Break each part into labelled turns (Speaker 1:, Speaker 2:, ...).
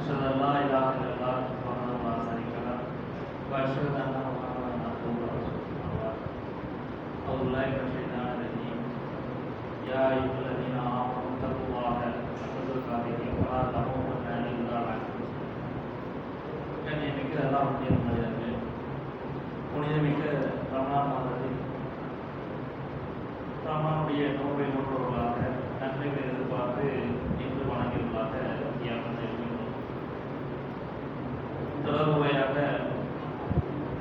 Speaker 1: أشهد أن لا إله إلا الله سبحانه لا شريك له وأشهد أن محمدا عبده ورسوله أعوذ بالله من الشيطان الرجيم يا أيها الذين آمنوا اتقوا الله حق تقاته ولا تموتن إلا وأنتم مسلمون கண்ணியமிக்க அல்லாஹுடைய மனிதர்களே புனிதமிக்க ரமணான் மாதத்தில் ரமணானுடைய நோவை நோக்கர்களாக நன்மைகள் எதிர்பார்த்து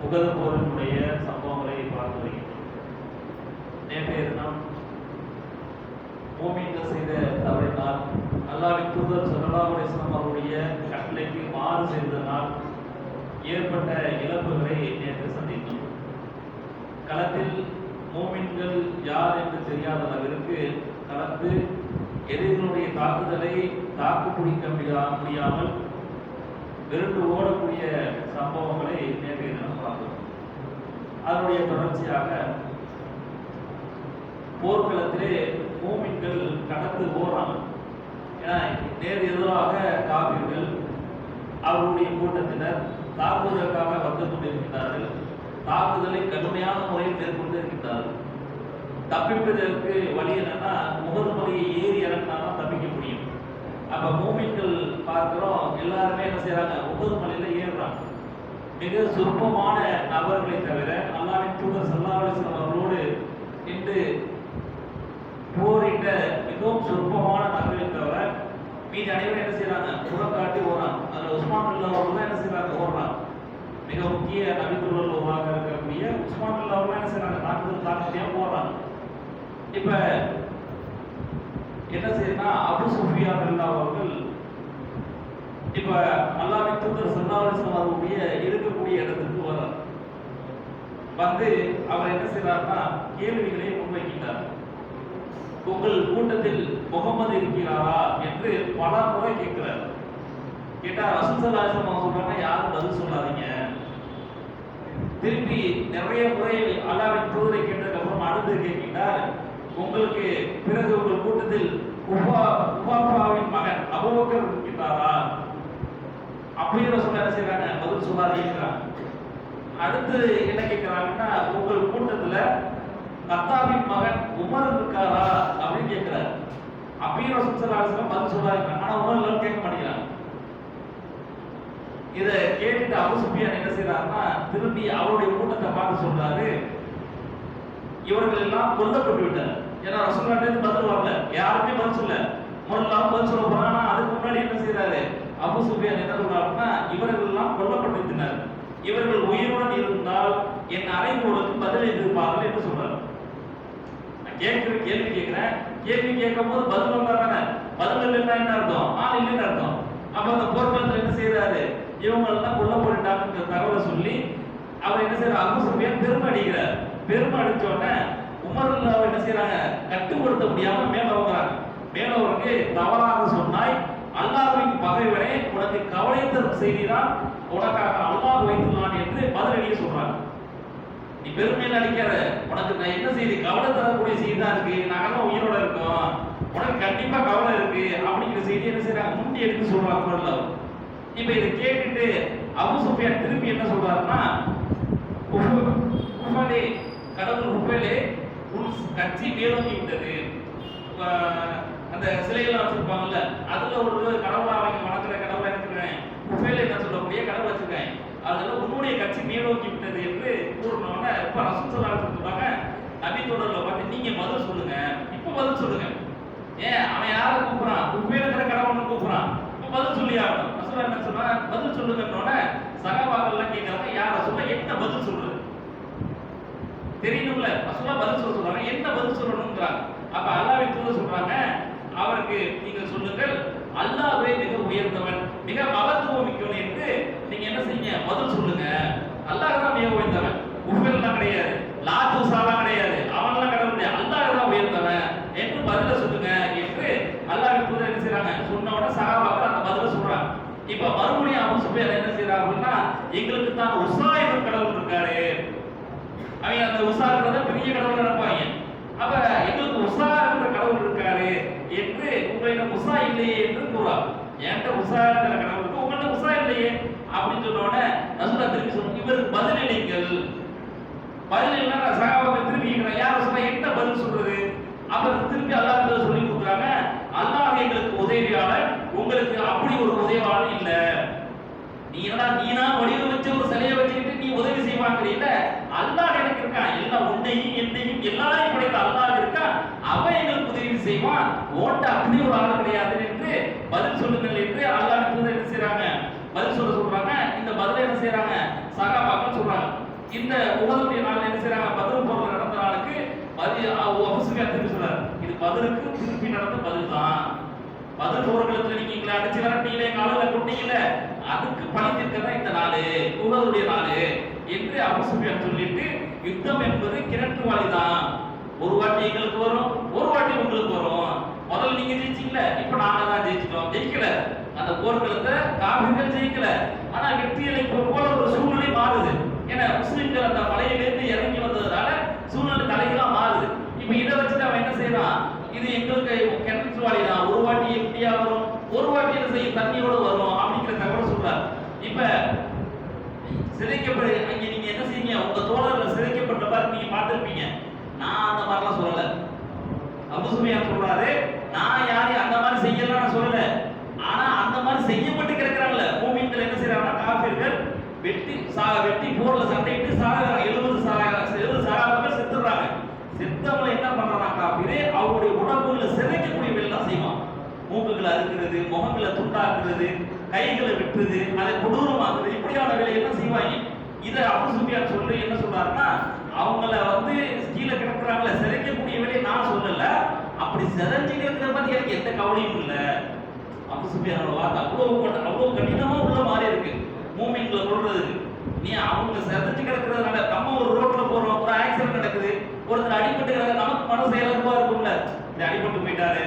Speaker 1: உகத போரினுடைய சம்பவங்களை பார்த்து வருகின்றோம் நேற்றைய தினம் பூமியில் செய்த தவறினால் அல்லாவின் தூதர் சல்லல்லாஹு அலைஹி அவருடைய கட்டளைக்கு மாறு செய்ததனால் ஏற்பட்ட இழப்புகளை நேற்று சந்தித்தோம். களத்தில் மூமின்கள் யார் என்று தெரியாத அளவிற்கு கலந்து எதிரிகளுடைய தாக்குதலை தாக்கு பிடிக்க முடியாமல் விருண்டு ஓடக்கூடிய சம்பவங்களை நேற்றைய தினம் பார்த்தோம். அதனுடைய தொடர்ச்சியாக போர்க்களத்திலே மூமின்கள் கடந்து போறாங்க ஏன்னா நேர் எதிராக காவிர்கள் அவருடைய கூட்டத்தினர் தாக்குவதற்காக வந்து கொண்டிருக்கிறார்கள் தாக்குதலை கடுமையான முறையில் மேற்கொண்டு இருக்கின்றார்கள் தப்பிப்பதற்கு வழி என்னன்னா முக நம்ம மூமின்கள் பார்க்குறோம் எல்லாருமே என்ன செய்கிறாங்க முகது மலையில ஏறுறாங்க. மிக சுருப்பமான நபர்களை தவிர அல்லாவின் தூதர் சல்லல்லாஹு அவர்களோடு இன்று போரிட்ட மிகவும் சுருப்பமான நபர்களை தவிர மீதி அனைவரும் என்ன செய்யறாங்க புறம் காட்டி ஓடுறாங்க. அதில் உஸ்மான் அல்லா அவர்கள் என்ன செய்யறாங்க ஓடுறாங்க. மிக முக்கிய நபித்துள்ள உருவாக இருக்கக்கூடிய உஸ்மான் அல்லா அவர்கள் என்ன செய்யறாங்க தாக்குதல் தாக்கத்தையா போடுறாங்க இப்ப என்ன செய்யறா அபு சுஃபியா அவர்கள் இப்ப அல்லாவின் தூதர் ஸல்லல்லாஹு அவருடைய இருக்கக்கூடிய இடத்துக்கு வர்றார் வந்து அவர் என்ன செய்யறாருன்னா கேள்விகளை முன்வைக்கின்றார். உங்கள் கூட்டத்தில் முகமது இருக்கிறாரா என்று பல முறை கேட்கிறார். கேட்டா ரசூசல்லாசம் அவங்க சொல்றாங்க யாரும் பதில் சொல்லாதீங்க. திருப்பி நிறைய முறை அல்லாவின் தூதரை கேட்டதுக்கு அப்புறம் அடுத்து கேட்கின்றார். உங்களுக்கு பிறகு உங்கள் கூட்டத்தில் உபாபாவின் மகன் அபுபக்கர் இருக்கின்றாரா அப்படின்னு சொல்ல என்ன செய்றாங்க பதில் சொல்லாதீங்கிறாங்க அடுத்து என்ன கேட்கிறாங்கன்னா உங்கள் கூட்டத்துல கத்தாவின் மகன் உமர் இருக்காரா? அப்படின்னு கேட்கிறாரு அப்பயும் ரசூலுல்லாஹி பதில் சொல்லாங்க ஆனா உமர் இல்லைன்னு கேட்க மாட்டேங்கிறாங்க. இதை கேட்டுட்டு அபு சுஃபியான் என்ன செய்யறாருன்னா திரும்பி அவருடைய கூட்டத்தை பார்த்து சொல்றாரு. இவர்கள் எல்லாம் கொல்லப்பட்டு விட்டார் ஏன்னா ரசூலுல்லாஹி பதில் வரல. யாருமே பதில் சொல்ல முதல்ல பதில் சொல்ல போறானா அதுக்கு முன்னாடி என்ன செய்யறாரு அபு சுஃபியான் என்ன சொல்றாருன்னா இவர்கள் எல்லாம் கொல்லப்பட்டிருந்தனர் இவர்கள் உயிருடன் இருந்தால் என் அறைகூடலுக்கு பதில் எதிர்ப்பார்கள் என்று சொல்றாரு. நான் கேட்கிற கேள்வி கேட்கிறேன். கேள்வி கேட்கும் போது பதில் வந்தா தானே? பதில் இல்லைன்னா என்ன அர்த்தம்? ஆள் இல்லைன்னு அர்த்தம். அப்ப அந்த போர்க்களத்துல என்ன செய்யறாரு இவங்க எல்லாம் கொல்ல தகவலை சொல்லி அவர் என்ன செய்யறாரு அபு சுஃபியான் பெருமை அடிக்கிறார். பெருமை அடிச்ச உடனே உமர் என்ன செய்யறாங்க கட்டுப்படுத்த முடியாம மேல வருகிறாங்க மேல வந்து தவறாக சொன்னாய் அல்லாஹ்வின் பகைவனே உனக்கு கவலை தரும் செய்திதான் உனக்காக அல்லாஹ் வைத்துள்ளான் என்று பதிலடியே சொல்றாங்க. நீ பெருமையில் அடிக்காத உனக்கு நான் என்ன செய்தி? கவலை தரக்கூடிய செய்தி தான் இருக்கு. நாங்கெல்லாம் உயிரோட இருக்கோம். உனக்கு கண்டிப்பா கவலை இருக்கு. அப்படிங்கிற செய்தி என்ன செய்யறாங்க முண்டி எடுத்து சொல்றாங்க குரல்ல இப்ப இதை கேட்டுட்டு அபு சுஃபியான் திருப்பி என்ன சொல்றாருன்னா கடவுள் உண்மையிலே உன் கட்சி மேலோங்கி விட்டது அந்த சிலையெல்லாம் வச்சிருப்பாங்கல்ல அதுல ஒரு கடவுளா அவங்க வளர்க்குற கடவுளா இருக்கிறேன் உஃபேல என்ன சொல்லக்கூடிய கடவுள் வச்சிருக்கேன். அதுல உன்னுடைய கட்சி மேலோக்கி விட்டது என்று கூறினோட ரொம்ப ரசூல் சொல்லுவாங்க நபி தொடர்ல பார்த்து நீங்க பதில் சொல்லுங்க. இப்ப பதில் சொல்லுங்க. ஏன்? அவன் யாரை கூப்பிடுறான்? இருக்கிற கடவுள்னு கூப்பிடுறான். இப்ப பதில் சொல்லி ஆகணும். ரசூல் என்ன சொல்றான் பதில் சொல்லுங்கன்னோட சகாபாக்கள்லாம் கேட்கறாங்க யார் ரசூல் என்ன பதில் சொல்றது தெரியணும்ல. ரசூலா பதில் சொல்ல சொல்றாங்க. என்ன பதில் சொல்லணும்ன்றாங்க அப்ப அல்லாஹ்வின் தூது சொல்றாங்க அவருக்கு நீங்க சொல்லுங்கள் அல்லாவே மிக உயர்ந்தவன் மிக மகத்துவம் மிக்கவன் என்று நீங்க என்ன செய்யுங்க? பதில் சொல்லுங்க. அல்லாஹ் தான் மிக உயர்ந்தவன். உண்மையெல்லாம் கிடையாது. லாத்துசாலாம் கிடையாது. அவன்லாம் கடவுள் கிடையாது. அல்லாஹ் தான் உயர்ந்தவன் என்று பதில சொல்லுங்க என்று அல்லாஹ்வின் தூதர் என்ன செய்யறாங்க சொன்ன உடனே சகாபாக்கள் அந்த பதில சொல்றாங்க. இப்ப மறுபடியும் அவன் சுஃபியான் என்ன செய்யறாங்க அப்படின்னா எங்களுக்கு தான் உசா அவங்க அந்த உஷாங்கிறத பெரிய கடவுள் நினைப்பாங்க. அப்ப எங்களுக்கு உஷா என்ற கடவுள் இருக்காரு என்று உங்களிடம் உஷா இல்லையே என்று கூறார். என்கிட்ட உஷா என்ற கடவுளுக்கு இல்லையே அப்படின்னு சொன்ன உடனே திருப்பி சொன்ன இவருக்கு பதிலளிங்கள் பதில் இல்லைன்னா சகாபாக்கள் திருப்பி யார் சொன்னா என்ன பதில் சொல்றது? அப்புறம் திருப்பி அல்லாஹ் கிட்ட சொல்லி கொடுக்குறாங்க. அல்லாஹ் எங்களுக்கு உதவியாளர் உங்களுக்கு அப்படி ஒரு உதவியாளர் இல்லை. நீ என்னடா நீனா வடிவமைச்ச ஒரு சிலையை வச்சுக்கிட்டு நீ உதவி செய்வாங்கிறீல்ல அல்லாஹ் எனக்கு இருக்கான் எல்லாம் உன்னையும் என்னையும் எல்லாரையும் படைத்த அல்லாஹ் இருக்கான் அவன் எங்களுக்கு உதவி செய்வான். ஓட்ட அப்படி ஒரு ஆள் கிடையாது என்று பதில் சொல்லுங்கள் என்று அல்லாஹ் தூதர் என்ன செய்யறாங்க பதில் சொல்ல சொல்றாங்க. இந்த பதில் என்ன செய்றாங்க? சகாபாக்கள் சொல்றாங்க. இந்த உலகத்துடைய நாள் என்ன செய்யறாங்க பதில் போர்ல நடந்த நாளுக்கு பதில் அபசுபியா திருப்பி சொல்றாரு. இது பதிலுக்கு திருப்பி நடந்த பதில் தான் பதில் போர்களுக்கு நீங்க எங்களை அடிச்சு விரட்டீங்களே காலையில கொண்டீங்கல்ல அதுக்கு பழி தீர்க்கதான் இந்த நாள்? உலகத்துடைய நாள். என்று அபசுபியான் சொல்லிட்டு யுத்தம் என்பது கிணற்று வாலிதான் ஒரு வாட்டி எங்களுக்கு வரும் ஒரு வாட்டி உங்களுக்கு வரும். முதல்ல நீங்க ஜெயிச்சீங்கல இப்ப நாங்க தான் ஜெயிச்சிட்டோம். ஜெயிக்கல. அந்த போர்க்களத்தை காவிர்கள் ஜெயிக்கல. ஆனா வெற்றியலை போல ஒரு சூழ்நிலை மாறுது. ஏன்னா முஸ்லிம்கள் அந்த மலையிலிருந்து இறங்கி வந்ததுனால சூழ்நிலை தலைகளா மாறுது. இப்ப இதை வச்சுட்டு அவன் என்ன செய்யறான்? இது எங்களுக்கு கிணற்று வாலி தான் ஒரு வாட்டி எப்படியா வரும் ஒரு வாட்டி என்ன செய்யும்? தண்ணியோட வரும் அப்படிங்கிற தகவல் சொல்றாரு. இப்ப சிதைக்கப்படு அங்க நீங்க என்ன செய்யுங்க உங்க தோழர்கள் சிதைக்கப்பட்ட மாதிரி நீங்க பார்த்திருப்பீங்க. நான் அந்த மாதிரிலாம் சொல்லல. அபுசுமியான் சொல்றாரு. நான் யாரையும் அந்த மாதிரி செய்யலாம் நான் சொல்லல. ஆனா அந்த மாதிரி செய்யப்பட்டு கிடக்குறாங்கல்ல மூமின்கள் என்ன செய்யறாங்கன்னா காபிர்கள் வெட்டி சா வெட்டி போர்ல சண்டையிட்டு சாகுறாங்க எழுபது சா எழுபது சாகாமல் செத்துறாங்க செத்தவங்களை என்ன பண்றாங்க காஃபிரே அவருடைய உடம்பு மூக்குகளை அறுக்கிறது முகங்களை துண்டாக்குறது கைகளை வெட்டுறது அதை கொடூரமாக்குறது. இப்படியான வேலை என்ன செய்வாங்க. இதை அபு சுஃபியான் சொல்லி என்ன சொல்றாருன்னா அவங்கள வந்து கீழே கிடக்குறாங்களே சிதைக்கக்கூடிய வேலையை நான் சொல்லல. அப்படி சிதைஞ்சுக்கிறத பத்தி எனக்கு எந்த கவலையும் இல்லை. அபு சுஃபியானோட வார்த்தை அவ்வளவு அவ்வளவு கடினமா உள்ள மாறி இருக்கு. மூமிங்களை கொள்றதுக்கு நீ அவங்க சிதைஞ்சு கிடக்குறதுனால நம்ம ஒரு ரோட்ல போறோம் ஒரு ஆக்சிடென்ட் நடக்குது ஒருத்தர் அடிபட்டு கிடக்க நமக்கு மனசு இலகுவா இருக்கும்ல. அடிபட்டு போயிட்டாரு.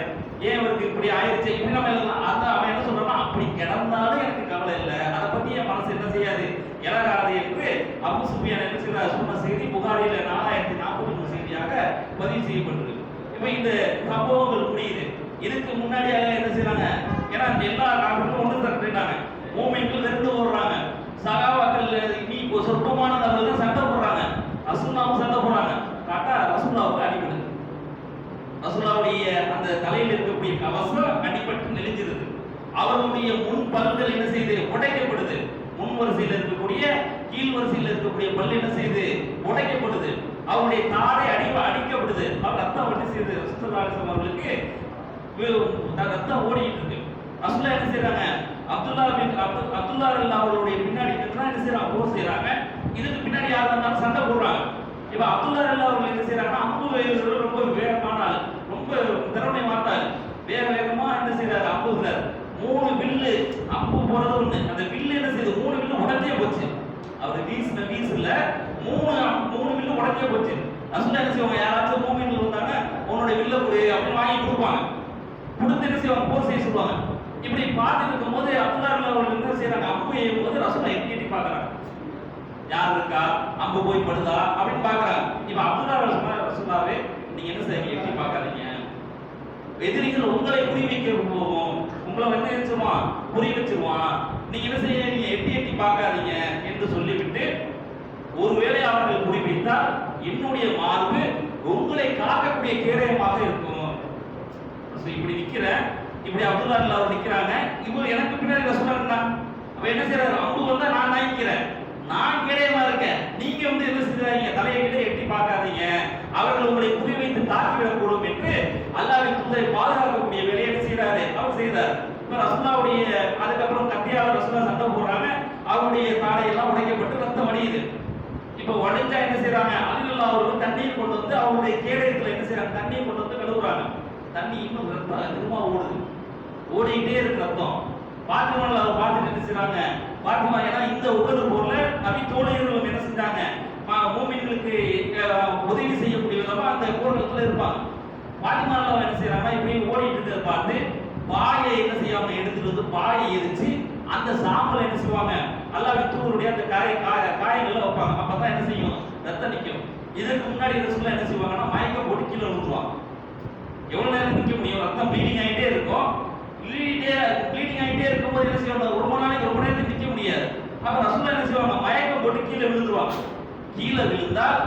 Speaker 1: ஏன் இவருக்கு இப்படி ஆயிடுச்சு இப்படி நம்ம அந்த அவன் என்ன சொல்றான்னா அப்படி கிடந்தாலும் எனக்கு கவலை இல்லை. அதை பத்தி என் மனசு என்ன செய்யாது? இலகாது என்று அபு சுஃபியான் என்ன செய்யறார் சொன்ன செய்தி புகாரியில நாலாயிரத்தி நாற்பத்தி மூணு செய்தியாக பதிவு செய்யப்பட்டிருக்கு. இப்ப இந்த சம்பவங்கள் முடியுது. இதுக்கு முன்னாடி என்ன செய்யறாங்க ஏன்னா எல்லா நாடுகளும் ஒன்று திரட்டுறாங்க மூமெண்ட்ல இருந்து ஓடுறாங்க. சகாபாக்கள் நீ இப்போ சொற்பமான நபர்கள் தான் சண்டை போடுறாங்க. ரசூல்லாவும் சண்டை போடுறாங்க. காட்டா ரசூல்லாவுக்கு அடிபடுது அவருடைய அந்த தலையில் இருக்கக்கூடிய கவசம் அடிபட்டு நெளிஞ்சிருது. அவருடைய முன் பல்கள் என்ன செய்து? உடைக்கப்படுது. முன் வரிசையில் இருக்கக்கூடிய கீழ் வரிசையில் இருக்கக்கூடிய பல் என்ன செய்து? உடைக்கப்படுது. அவருடைய தாடை அடி அடிக்கப்படுது. அவர் ரத்தம் என்ன செய்யுது ரசூலுல்லாஹி அவர்களுக்கு ரத்தம் ஓடிட்டு இருக்கு. ரசூலா என்ன செய்யறாங்க அப்துல்லா பின் அப்து அப்துல்லா அல்லா அவர்களுடைய பின்னாடி நின்னா என்ன செய்யறாங்க போர் செய்றாங்க. இதுக்கு பின்னாடி யார் வந்தாலும் சண்டை போடுறாங்க. இப்ப அப்துல்லா அல்லா அவர்கள் என்ன செய்யறாங்கன்னா அம்பு ரொம்ப ரொம்ப திறமை மாட்டாள் வேக வேகமா என்ன செய்றாரு அம்புகிறார் மூணு வில்லு அம்பு போறது ஒண்ணு அந்த வில்லு என்ன செய்யுது மூணு வில்லு உடஞ்சே போச்சு அவர் வீசின வீசுல மூணு மூணு வில்லு உடனே போச்சு. ரசூலா என்ன செய்வாங்க? யாராச்சும் மூமின்கள் வந்தாங்க உன்னோட வில்ல கொடு அப்படின்னு வாங்கி கொடுப்பாங்க. கொடுத்து என்ன செய்வாங்க? போர் செய்ய சொல்லுவாங்க. இப்படி பார்த்துட்டு இருக்கும்போது அப்துல்லா அவர்கள் என்ன செய்யறாங்க அம்பு எய்யும் போது ரசூலா எட்டி எட்டி பார்க்கறாங்க. யார் இருக்கா? அம்பு போய் படுதா? அப்படின்னு பாக்குறாங்க இப்ப அப்துல்லா ரசூலா ரசூலாவே நீங்க என்ன செய்ய எட்டி பார்க்காதீங்க. எதிரிகள் உங்களை குறி வைக்க போகும். உங்களை வந்து என்ன செய்வான் குறி வச்சிருவான். நீங்க என்ன செய்ய நீங்க எட்டி எட்டி பார்க்காதீங்க என்று சொல்லிவிட்டு ஒருவேளை அவர்கள் குறி வைத்தால் என்னுடைய மார்பு உங்களை காக்கக்கூடிய கேடயமாக இருக்கும். இப்படி நிக்கிற இப்படி அப்துல்லா அல்லா அவர் நிக்கிறாங்க. இவங்க எனக்கு பின்னாடி ரசூலா அவ அப்ப என்ன செய்யறாரு அவங்க வந்தா நான் நினைக்கிறேன் நான் கேடயமா இருக்கேன். நீங்க வந்து என்ன செய்யறீங்க தலையை கிட்ட எட்டி பார்க்காதீங்க. அவர்கள் உங்களை குறிவைத்து தாக்கிவிடக்கூடும் என்று அல்லாவின் தூதரை பாதுகாக்கக்கூடிய வேலையை என்ன செய்யறாரு அவர் செய்தார் இப்ப ரசூலாவுடைய அதுக்கப்புறம் கத்தியால ரசூலா சண்டை போடுறாங்க அவருடைய தாடையெல்லாம் உடைக்கப்பட்டு ரத்தம் வடியுது இப்ப உடைஞ்சா என்ன செய்யறாங்க அலிலுல்லா அவர்கள் தண்ணீர் கொண்டு வந்து அவருடைய கேடயத்துல என்ன செய்யறாங்க தண்ணியை கொண்டு வந்து கழுவுறாங்க. தண்ணி இன்னும் ரத்தம் அதிகமா ஓடுது. ஓடிக்கிட்டே இருக்கு ரத்தம். பாத்திமால அவர் பார்த்துட்டு என்ன செய்யறாங்க பாத்திமா ஏன்னா இந்த உகது போர்ல நபி தோழியர்கள் என்ன செஞ்சாங்க? மூமின்களுக்கு உதவி செய்யக்கூடிய விதமா அந்த போர்க்களத்துல இருப்பாங்க. பாத்திமால அவர் என்ன செய்யறாங்க இப்படி ஓடிட்டு இருக்கிறத பார்த்து பாயை என்ன செய்யாம எடுத்துட்டு வந்து பாயை எரிச்சு அந்த சாம்பலை என்ன செய்வாங்க? அல்லாஹ் தூருடைய அந்த காய காய காயங்கள்லாம் வைப்பாங்க. அப்பதான் என்ன செய்யும்? ரத்தம் நிற்கும் இதுக்கு முன்னாடி ரசூலுல்லாஹ் என்ன செய்வாங்கன்னா மயக்க போட்டு கீழே விழுந்துருவாங்க எவ்வளவு நேரம் நிற்க முடியும்? ரத்தம் ப்ளீடிங் ஆகிட்டே இருக்கும். ப்ளீடிங் ப்ளீடிங் ஆகிட்டே இருக்கும்போது என்ன செய்வாங்க? ரொம்ப நாளைக்கு ரொம்ப நேரத்துக்கு நிற்க முடியாது. அப்ப ரசூல்லா என்ன செய்வாங்க? மயக்கம் போட்டு கீழே விழுந்துருவாங்க. கீழே விழுந்தால்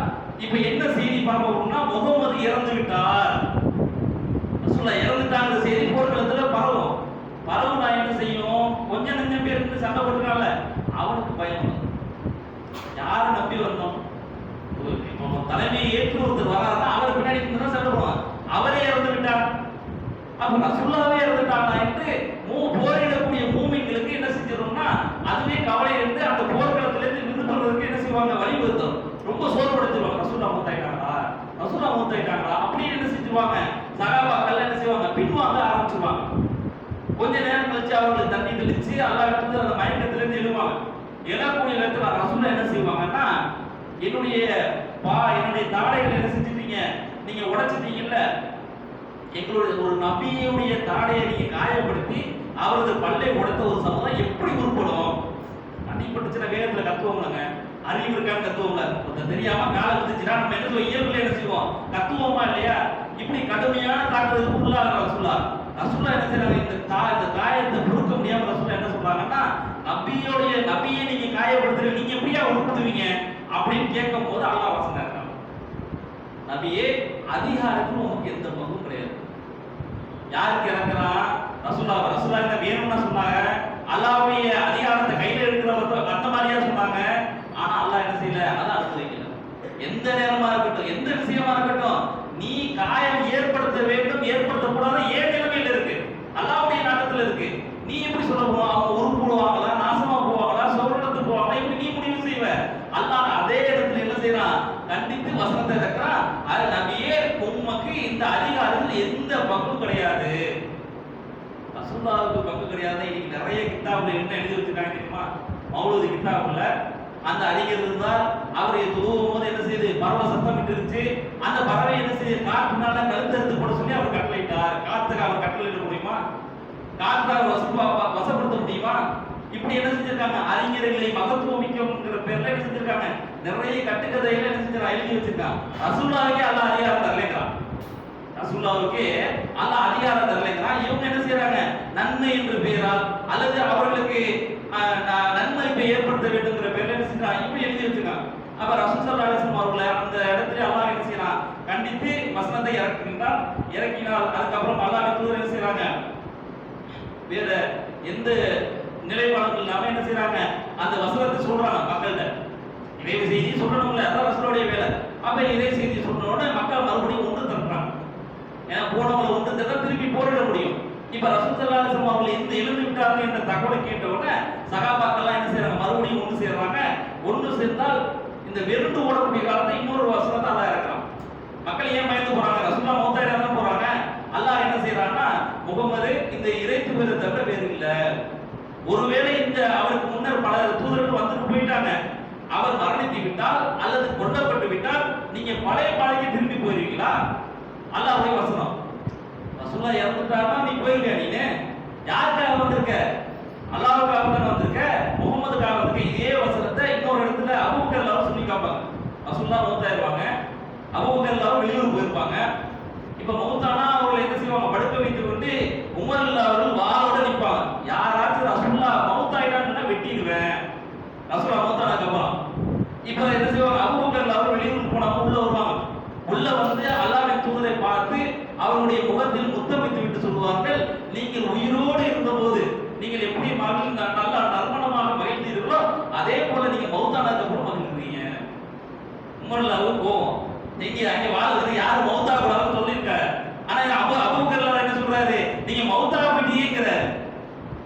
Speaker 1: இப்ப என்ன செய்தி பார்ப்போம்னா முகமது இறந்து விட்டார் ரசூல்லா இறந்துட்டாங்கிற செய்தி போர்க்களத்துல பரவும். பரவுனா என்ன செய்யும்? கொஞ்சம் நெஞ்சம் பேர் இருந்து சண்டை போட்டுனால அவனுக்கு பயம். யாரை நம்பி வந்தோம்? தலைமையை ஏற்று ஒருத்தர் வராதான் அவர் பின்னாடி இருந்து தான் சண்டை அவரே இறந்து விட்டார் அப்ப ரசூல்லாவே இறந்துட்டானா என்று மூ போரிடக்கூடிய மூமின்களுக்கு என்ன செஞ்சிடணும்னா அதுவே கவலை இருந்து அந்த போர்க்களத்திலிருந்து இருந்து விருது என்ன செய்வாங்க? வழிவகுத்தோம் ரொம்ப சோர்வடைஞ்சிருவாங்க. ரசூல்லா மூத்தாயிட்டாங்களா? ரசூல்லா மூத்தாயிட்டாங்களா? அப்படின்னு என்ன செஞ்சிருவாங்க சகாபாக்கள் என்ன செய்வாங்க பின்வாங்க ஆரம்பிச்சிருவாங்க கொஞ்ச நேரம் கழிச்சு அவங்களுக்கு தண்ணி தெளிச்சு அல்லாஹ் வந்து அந்த மயக்கத்துல இருந்து எழுவாங்க எழக்கூடிய இடத்துல ரசூல என்ன செய்வாங்கன்னா என்னுடைய பா என்னுடைய தாடைகள் என்ன செஞ்சிட்டீங்க? நீங்க உடைச்சிட்டீங்கல்ல? எங்களுடைய ஒரு நபியுடைய தாடையை நீங்க காயப்படுத்தி அவரது பல்லை உடைத்த ஒரு சமுதாயம் எப்படி உருப்படும்? அடிப்பட்டுச்சுன்னா வேகத்துல கத்துவோம்லங்க. அறிவு இருக்கான்னு கத்துவோம்ல. தெரியாம காலை வித்துச்சுன்னா நம்ம என்ன சொல்லுவோம் இயல்புல என்ன செய்வோம்? கத்துவோமா இல்லையா? இப்படி கடுமையான தாக்குதலுக்கு உள்ளாக ரசூல்லா ரசூல்லா என்ன செய்யறாங்க? இந்த தா இந்த காயத்தை பொறுக்க முடியாம ரசூல்லா என்ன சொல்றாங்கன்னா நபியோடைய நபியை நீங்க காயப்படுத்துற நீங்க எப்படியா உட்படுத்துவீங்க அப்படின்னு கேட்கும் போது அல்லாஹ் வசனம் நபியே அதிகாரத்தில் உனக்கு எந்த பங்கும் கிடையாது. யாருக்கு இறக்குறான் ரசூலா ரசூலா என்ன வேணும்னா சொன்னாங்க. அல்லாவுடைய அதிகாரத்தை கையில எடுக்கிறவங்க அந்த மாதிரியா சொன்னாங்க. ஆனா அல்லாஹ் என்ன செய்யல? அதான் அடுத்து வைக்கல. எந்த நேரமா இருக்கட்டும் எந்த விஷயமா இருக்கட்டும் நீ காயம் ஏற்படுத்த வேண்டும் ஏற்படுத்தக்கூடாது ஏன் நிலைமையில இருக்கு. அல்லாவுடைய நாட்டத்துல இருக்கு. நீ எப்படி சொல்ல போவோம் அவங்க உருப்படுவாங்களா நாசமா போவாங்களா சொர்க்கத்துக்கு போவாங்களா இப்படி நீ முடிவு செய்வ அல்லாஹ் அதே இடத்துல என்ன செய்யறான் கண்டித்து அது நபியே உமக்கு இந்த அதிகாரத்தில் எந்த பங்கும் கிடையாது. ரசூல்லாவுக்கு பங்கு கிடையாது. இன்னைக்கு நிறைய கிதாபுல என்ன எழுதி வச்சிருக்காங்க தெரியுமா? மௌலூது கிதாபுல அந்த அறிஞர் இருந்தால் அவரை துருவும் போது என்ன செய்யுது பறவை சத்தம் இருந்துச்சு அந்த பறவை என்ன செய்யுது காற்றுனால கழுத்தறுத்து போட சொல்லி அவர் கட்டளையிட்டார். காத்துக்கு அவர் கட்டளையிட முடியுமா? காற்றால் வசப்பா வசப்படுத்த முடியுமா? இப்படி என்ன செஞ்சிருக்காங்க? அறிஞர்களை மகத்துவம் மிக்கங்கிற பேர்ல என்ன செஞ்சிருக்காங்க? நிறைய கட்டுக்கதையில என்ன செஞ்சிருக்காங்க? எழுதி வச்சிருக்காங்க. ரசூலுல்லாஹ்வே அல்ல அதிகாரம் தரலைங்கிறான். ரசூலுல்லாவுக்கு அல்ல அதிகாரம் தரலைங்கிறான். இவங்க என்ன செய்யறாங்க நன்மை என்று பெயரால் அல்லது அவர்களுக்கு ஆஹ், ந- நன்மதிப்பை ஏற்படுத்த வேண்டும்ங்கிற பேர்ல என்ன செஞ்சாங்க இப்படி எழுதி வச்சிருக்காங்க. அப்ப ரசூல் ஸல்லல்லாஹு அலைஹி அவர்களை அந்த இடத்துல அல்லாஹ் என்ன செய்யறான் கண்டித்து வசனத்தை இறக்குகின்றான் இறக்கினால் அதுக்கப்புறம் அல்லாஹ் தூதர் என்ன செய்யறாங்க வேற எந்த நிலைப்பாடுகள் இல்லாம என்ன செய்யறாங்க அந்த வசனத்தை சொல்றாங்க மக்கள்கிட்ட. இறை செய்தி சொல்லணும்ல அதான் ரசூலுடைய வேலை. அப்ப இதே செய்தி சொன்ன மக்கள் மறுபடியும் ஒன்று தட்டுறாங்க ஏன்னா போனவங்களை ஒன்று திரட்ட திருப்பி போரிட முடியும். இப்ப ரசூசல்லாசம் அவர்கள் இந்த எழுந்து விட்டார்கள் என்ற தகவலை கேட்ட உடனே சகாபாக்கெல்லாம் என்ன செய்யறாங்க மறுபடியும் ஒன்று சேர்றாங்க. ஒன்று சேர்ந்தால் இந்த வெறுண்டு ஓடக்கூடிய காலத்தை இன்னொரு வசனத்தை அல்லாஹ் இருக்கலாம் மக்கள் ஏன் பயந்து போறாங்க? ரசூல்லா மௌத்தாயிரம் தான் போறாங்க. அல்லாஹ் என்ன செய்யறாங்கன்னா முகமது இந்த இறை தூதரை தவிர வேறு இல்லை. ஒருவேளை இந்த அவருக்கு முன்னர் பல தூதர்கள் வந்துட்டு போயிட்டாங்க. அவர் மரணித்து விட்டால் அல்லது கொல்லப்பட்டு விட்டால் நீங்க பழைய பாதைக்கு திரும்பி போயிருவீங்களா? அல்லாஹ்வுடைய வசனம். ரசூல்லா இறந்துட்டாருன்னா நீ போயிருக்க நீனு. யாருக்காக வந்திருக்க? அல்லாவுக்காக தானே வந்திருக்க? முகமதுக்காக வந்திருக்க. இதே வசனத்தை இன்னொரு இடத்துல அபூபக்கர் எல்லாரும் சொல்லி காப்பாங்க. ரசூல்லா மௌத்தாயிருவாங்க. அபூபக்கர் எல்லாரும் வெளியூர் போயிருப்பாங்க. இப்ப மௌத்தானா அவர்களை என்ன செய்வாங்க? படுக்க வைத்து கொண்டு உமர் இல்லா அவர்கள் நிற்பாங்க. யாரா? ரசூல்லா மௌத்தானதுக்கு அப்புறம் இப்ப என்ன செய்வாங்க? அபூபக்கர் அவர் வெளியூர் போனாங்க உள்ள வருவாங்க. உள்ள வந்து அல்லாவின் தூதரை பார்த்து அவருடைய முகத்தில் முத்தமித்து விட்டு சொல்லுவார்கள். நீங்கள் உயிரோடு இருந்தபோது நீங்கள் எப்படி மகிழ் நல்ல நறுமணமாக மகிழ்ந்தீர்களோ அதே போல நீங்க மௌத்தானதுக்கு அப்புறம் மகிழ்ந்தீங்க. அவர் போவோம் நீங்க அங்க வாழ்றது யாரு? மௌத்தா கூடாதுன்னு சொல்லியிருக்க ஆனா அபு அபுக்கர்ல என்ன சொல்றாரு நீங்க மௌத்தா போயிட்டீங்கிறாரு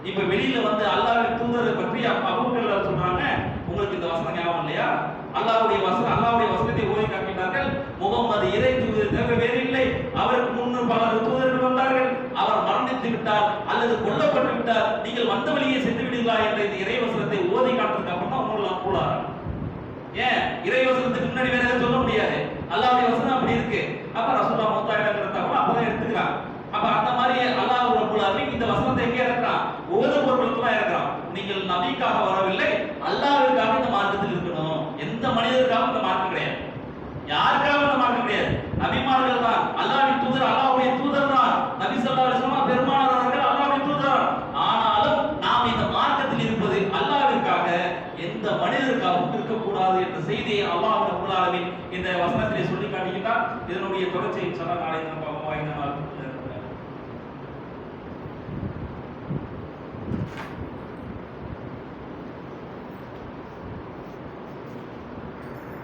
Speaker 1: இப்ப வெளியில வந்து அல்லாவின் தூதரை பற்றி அபூக்கல்ல சொல்றாங்க. உங்களுக்கு இந்த வசனம் ஞாபகம் இல்லையா? அல்லாவுடைய வசனம் அல்லாவுடைய வசனத்தை ஓதி காட்டினார்கள். முகமது இறை தூதர் தேவை வேறு இல்லை. அவருக்கு முன்னர் பல தூதர்கள் வந்தார்கள். அவர் மரணித்து விட்டார் அல்லது கொல்லப்பட்டு விட்டார். நீங்கள் வந்த வழியே சென்று விடுங்களா என்ற இந்த இறை வசனத்தை ஓதி காட்டுறதுக்கு அப்புறம் தான் உங்களை கூடாது ஏன்? இறை வசனத்துக்கு முன்னாடி வேற எதுவும் சொல்ல முடியாது. அல்லாவுடைய வசனம் அப்படி இருக்கு. அப்ப ரசூல்லா மொத்தம் இடங்கிறத அப்பதான் எடுத்துக்கிறான் அப்ப அந்த மாதிரி அல்லாஹ் இந்த வசனத்தை எங்கே இருக்கிறான் ஓத பொருளுக்கு நீங்கள் நபிக்காக வரவில்லை அல்லாவிற்காக இந்த மார்க்கத்தில் இருக்கணும். எந்த மனிதருக்காகவும் இந்த மார்க்கம் கிடையாது. யாருக்காகவும் இந்த மார்க்கம் கிடையாது. நபிமார்கள் தான். அல்லாவின் தூதர் அல்லாஹ்வுடைய தூதர் தான். நபி சொல்லா அலைஹி பெருமானார் அவர்கள் அல்லாவின் தூதர். ஆனாலும் நாம் இந்த மார்க்கத்தில் இருப்பது அல்லாவிற்காக எந்த மனிதருக்காகவும் இருக்கக்கூடாது என்ற செய்தியை அல்லாஹ் ரப்பல் இந்த வசனத்திலே சொல்லி காட்டுகின்றார். இதனுடைய தொடர்ச்சியை சொல்ல நாளை